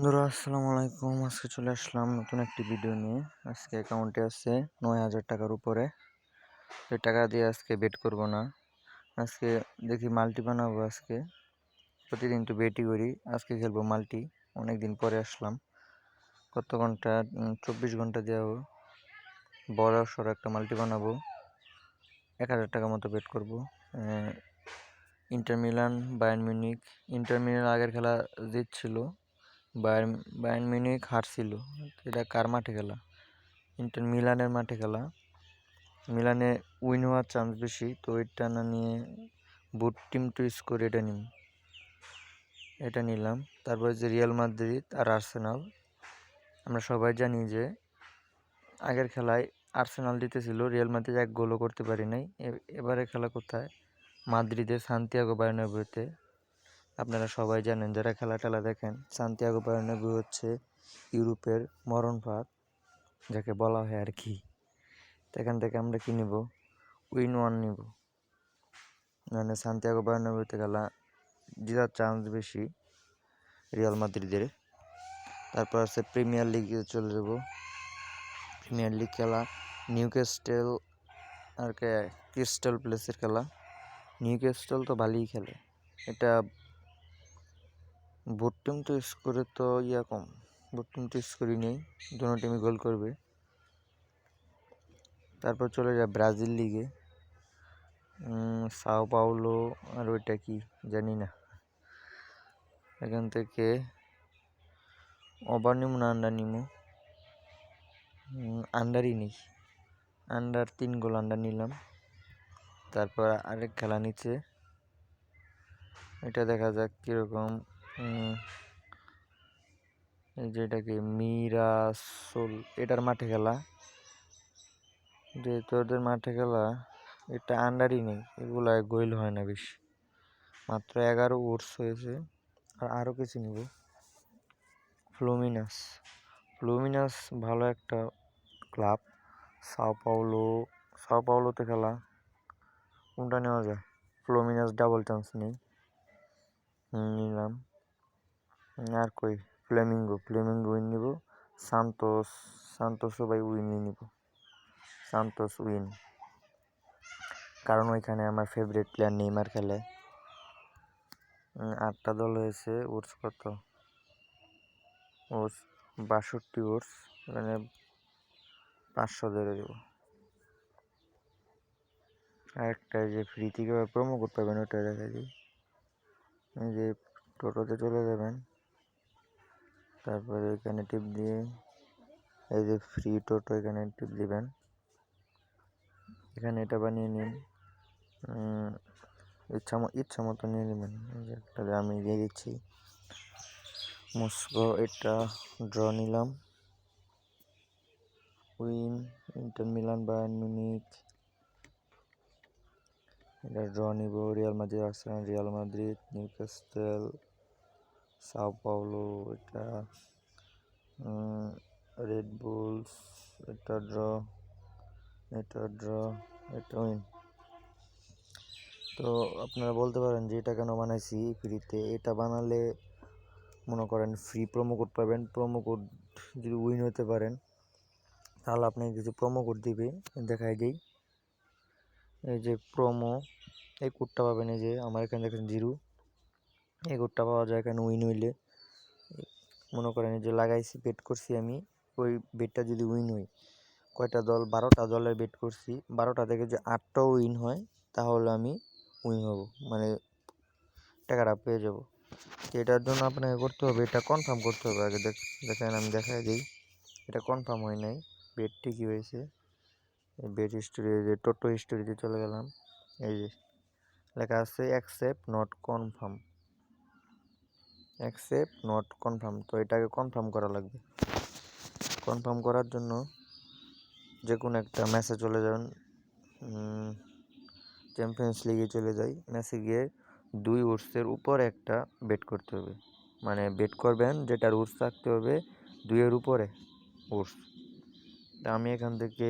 বন্ধুরা, আসসালামু আলাইকুম। আজকে চলে আসলাম নতুন একটি ভিডিও নিয়ে। আজকে অ্যাকাউন্টে আছে নয় হাজার টাকার উপরে। এই টাকা দিয়ে আজকে বেট করব না। আজকে দেখি মাল্টি বানাবো আজকে। প্রতিদিন তো বেটই করি। আজকে খেলব মাল্টি অনেক দিন পরে আসলাম। কত ঘণ্টা? চব্বিশ ঘণ্টা দেওয়া বড় সড়ো একটা মাল্টি বানাবো। এক হাজার টাকা মতো বেট করব। Inter Milan Bayern Munich. Inter Milan আগের খেলা জিতছিল। বায়ার্ন বায়ার্ন মিউনিক হারছিল। এটা কার মাঠে খেলা? ইন্টার মিলানের মাঠে খেলা। মিলানে উইন হওয়ার চান্স বেশি, তো এটা না নিয়ে বুট টিম টু স্কোর এটা নিম। এটা নিলাম। তারপরে যে রিয়াল মাদ্রিদ আর আর্সেনাল, আমরা সবাই জানি যে আগের খেলায় আর্সেনাল জিতেছিল, রিয়াল মাদ্রিদ এক গোলও করতে পারি নাই। এবারে খেলা কোথায়? মাদ্রিদের সান্তিয়াগো বার্নাব্যুতে আপনারা সবাই জানেন, যারা খেলা টেলা দেখেন, সান্তিয়াগো বার্নাব্যু হচ্ছে ইউরোপের মরণ ফাঁদ যাকে বলা হয় আর কি। এখান থেকে আমরা কী নিব? উইন ওয়ান নিব। মানে সান্তিয়াগো বার্নাব্যুতে খেলা জেতার চান্স বেশি রিয়াল মাদ্রিদের। তারপর আছে প্রিমিয়ার লিগে চলে যাব। প্রিমিয়ার লিগ খেলা নিউক্যাস্টেল আর কে, ক্রিস্টাল প্লেসের খেলা। নিউক্যাস্টেল তো ভালোই খেলে। এটা টিম তো স্কোরে তো ইয়া কম। টিম তো স্কোরই নেই। দুটো টিমই গোল করবে। তারপর চলে যায় ব্রাজিল লিগে সাও পাওলো আর ওইটা কি জানি না। এখান থেকে ওভার নিমো না আন্ডার নিমো। আন্ডারই নেই। আন্ডার তিন গোল আন্ডার নিলাম। তারপর আরেক খেলা নিচ্ছে। এটা দেখা যাক কীরকম এই যে এটাকে মিরাসোল এটার মাঠে খেলা? যে তোদের মাঠে খেলা, এটা আন্ডারই নেই এগুলো গোল হয় না বেশি। মাত্র এগারো ওটস হয়েছে, আর আরও কিছু নিব। ফ্লুমিনাস ফ্লুমিনাস ভালো একটা ক্লাব সাও পাওলো সাও পাওলোতে খেলা। কোনটা নেওয়া যায়? ফ্লুমিনাস ডাবল চান্স নেই। নিলাম। আর কই ফ্লেমিঙ্গো ফ্লেমিঙ্গো উইন নিব। সান্তোস সান্তোসও ভাই উইনই নিব। সান্তোস উইন কারণ ওইখানে আমার ফেভারিট প্লেয়ার নেইমার খেলে। আটটা দল হয়েছে, ওর্স কত? ওর্স বাষট্টি ওর্স মানে পাঁচশো ধরে দেবো। আরেকটা যে ফ্রি থেকে প্রোমো করতে পারবেন ওটা দেখা দিই। যে টোটোতে চলে যাবেন। তারপরে এখানে টিপ দিয়ে, এই যে ফ্রি টোটো এখানে টিপ দিবেন। এখানে এটা বানিয়ে নিন। ইচ্ছা ইচ্ছা মতো নিয়ে নেবেন। একটা আমি দিয়ে দিচ্ছি। মস্কো এটা ড্র নিলাম। Win, Inter Milan Bayern Munich এটা ড্র নিব। Real Madrid, Arsenal, Real Madrid Newcastle Sao Paulo এটা রেড বুলস এটা ড্র এটা ড্র এটা উইন তো আপনারা বলতে পারেন যে এটা কেন বানাইছি ফ্রিতে? এটা বানালে মনে করেন ফ্রি প্রোমো কোড পাবেন। প্রোমো কোড যদি উইন হতে পারেন, তাহলে আপনি কিছু প্রোমো কোড দিবে। দেখাই দিই। এই যে প্রোমো এই কোডটা পাবেন এই যে আমার এখানে দেখেন জিরো কোডটা পাওয়া যায় এখানে উইন হইলে। মনে করেন যে লাগাইছি বেট করছি আমি, ওই বেটটা যদি উইন হই, কয়টা দল? বারোটা দলের বেট করছি, বারোটা থেকে যে আটটাও উইন হয়, তাহলে আমি উইন হব। মানে টাকাটা পেয়ে যাব। এটার জন্য আপনাকে করতে হবে, এটা কনফার্ম করতে হবে। আগে দেখেন, আমি দেখাই দিই। এটা কনফার্ম হয় নাই। বেট ঠিকই হয়েছে। বেট হিস্টোরি যে টোটো হিস্টোরিতে চলে গেলাম। এই যে লেখা আছে accept not confirm accept not confirm তো এটাকে কনফার্ম করা লাগবে। কনফার্ম করার জন্য যে কোনো একটা ম্যাচে চলে যাবেন চ্যাম্পিয়ন্স লিগে চলে যাই। ম্যাচে গিয়ে দুই ওর্সের উপর একটা বেট করতে হবে। মানে বেট করবেন যেটার উর্স থাকতে হবে দুইয়ের উপরে ওর্স তা আমি এখান থেকে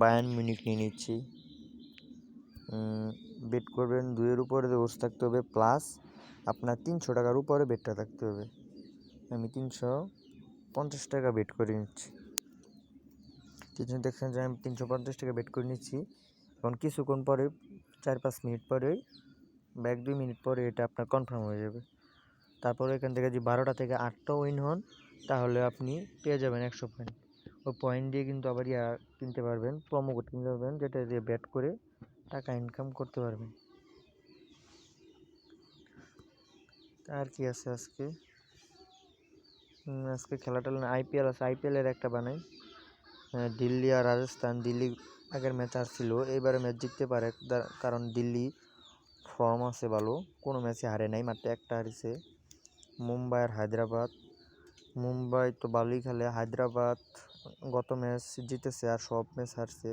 বায়ান মিনিট নিয়ে নিচ্ছি। বেট করবেন দুইয়ের উপরে ওর্স থাকতে হবে প্লাস আপনার তিনশো টাকার উপরে বেটটা থাকতে হবে। আমি তিনশো পঞ্চাশ টাকা বেট করে নিচ্ছি। তিনশো দেখছেন যে আমি তিনশো পঞ্চাশ টাকা বেট করে নিচ্ছি, এখন কিছুক্ষণ পরে, চার পাঁচ মিনিট পরে, বা এক দুই মিনিট পরে এটা আপনার কনফার্ম হয়ে যাবে। তারপরে এখান থেকে যদি বারোটা থেকে আটটা উইন হন, তাহলে আপনি পেয়ে যাবেন একশো পয়েন্ট ওই পয়েন্ট দিয়ে কিন্তু আবার ইয়া কিনতে পারবেন প্রোমো কোড কিনতে পারবেন, যেটা দিয়ে ব্যাট করে টাকা ইনকাম করতে পারবেন। আর কি আছে আজকে? আজকে খেলাটা আইপিএল আছে। আইপিএলের একটা বানাই। দিল্লি আর রাজস্থান। দিল্লি আগের ম্যাচ আসছিল। এবারে ম্যাচ জিততে পারে। কারণ দিল্লি ফর্ম আছে ভালো। কোনো ম্যাচে হারে নাই। মাত্র একটা হারিছে মুম্বাই আর হায়দ্রাবাদ। মুম্বাই তো ভালোই খেলে। হায়দ্রাবাদ গত ম্যাচ জিতেছে আর সব ম্যাচ হারছে।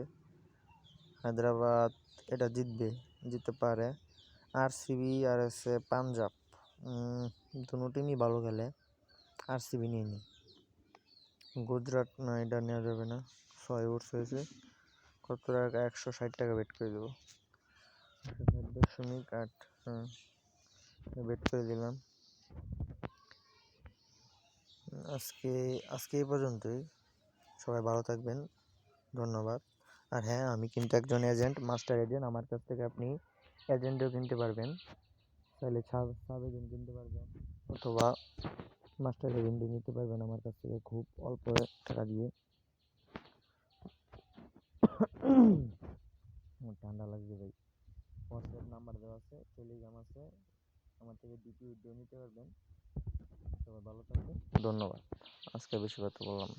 হায়দ্রাবাদ এটা জিতবে, জিততে পারে। আর সিবি আর আছে পাঞ্জাব। দুটো টিমই ভালো খেলে। আর সিবি নিয়ে নি। গুজরাট না, এটা নেওয়া যাবে না। ছয় ওভার্স হয়েছে। কত টাকা একশো ষাট টাকা বেট করে দেবো। দশমিক আট হ্যাঁ বেট করে দিলাম। আজকে আজকে এই পর্যন্তই। সবাই ভালো থাকবেন। ধন্যবাদ। আর হ্যাঁ আমি কিন্তু একজন এজেন্ট মাস্টার এজেন্ট আমার কাছ থেকে আপনি এজেন্টও কিনতে পারবেন। চাইলে সাব সাব এজেন্ট কিনতে পারবেন, অথবা মাস্টার এজেন্টও নিতে পারবেন আমার কাছ থেকে খুব অল্প টাকা দিয়ে। ঠান্ডা লাগছে ভাই। হোয়াটসঅ্যাপ নাম্বার দেওয়া আছে টেলিগ্রাম আছে, আমার থেকে ডিপি উইড্রো নিতে পারবেন। সবাই ভালো থাকবেন, ধন্যবাদ। আজকে বেশি কথা বললাম